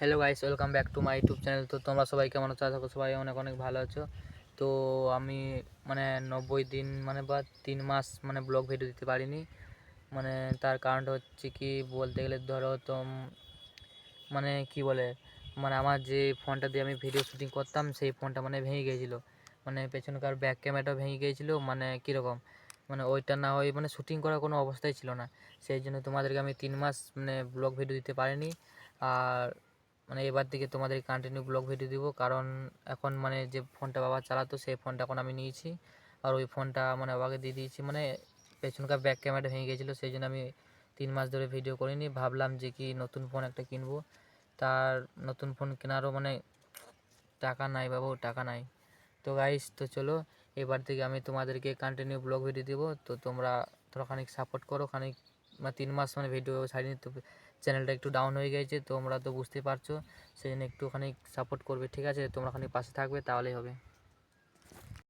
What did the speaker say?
Hello guys welcome back to my YouTube channel তো তোমরা সবাই কেমন আছো? আশা করি সবাই অনেক অনেক ভালো আছো। তো আমি মানে নব্বই দিন মানে বা তিন মাস মানে ব্লগ ভিডিও দিতে পারিনি। মানে তার কারণটা হচ্ছে কি, বলতে গেলে ধরো তো মানে কি বলে? মানে আমার যে ফোনটা দিয়ে আমি ভিডিও শুটিং করতাম, সেই ফোনটা মানে ভেঙে গিয়েছিল। মানে পেছনকার ব্যাক ক্যামেরাটা ভেঙে গিয়েছিল মানে কীরকম? মানে ওইটা না হয়ে মানে শুটিং করার কোনো অবস্থাই ছিল না। সেই জন্য তোমাদেরকে আমি তিন মাস মানে ব্লগ ভিডিও দিতে পারিনি। আর মানে এবার থেকে তোমাদের কন্টিনিউ ব্লগ ভিডিও দিব। কারণ এখন মানে যে ফোনটা বাবা চালাতো, সেই ফোনটা এখন আমি নিয়েছি। আর ওই ফোনটা মানে বাবাকে দিয়ে দিয়েছি। মানে পেছনকার ব্যাক ক্যামেরাটা ভেঙে গিয়েছিল সেই জন্য আমি তিন মাস ধরে ভিডিও করিনি। ভাবলাম যে কি নতুন ফোন একটা কিনবো। তার নতুন ফোন কেনারও মানে টাকা নাই বাবু, টাকা নাই। তো গাইস তো চলো, এবার থেকে আমি তোমাদেরকে কন্টিনিউ ব্লগ ভিডিও দেবো। তো তোমরা খানিক সাপোর্ট করো, খানিক তিন মাস মানে ভিডিও ছাড়িনি তো চ্যানেলটা একটু ডাউন হয়ে গেছে, তোমরা তো বুঝতে পারছ। সেই জন্য একটুখানি সাপোর্ট করবে, ঠিক আছে? তোমরা খানিক পাশে থাকবে, তাহলেই হবে।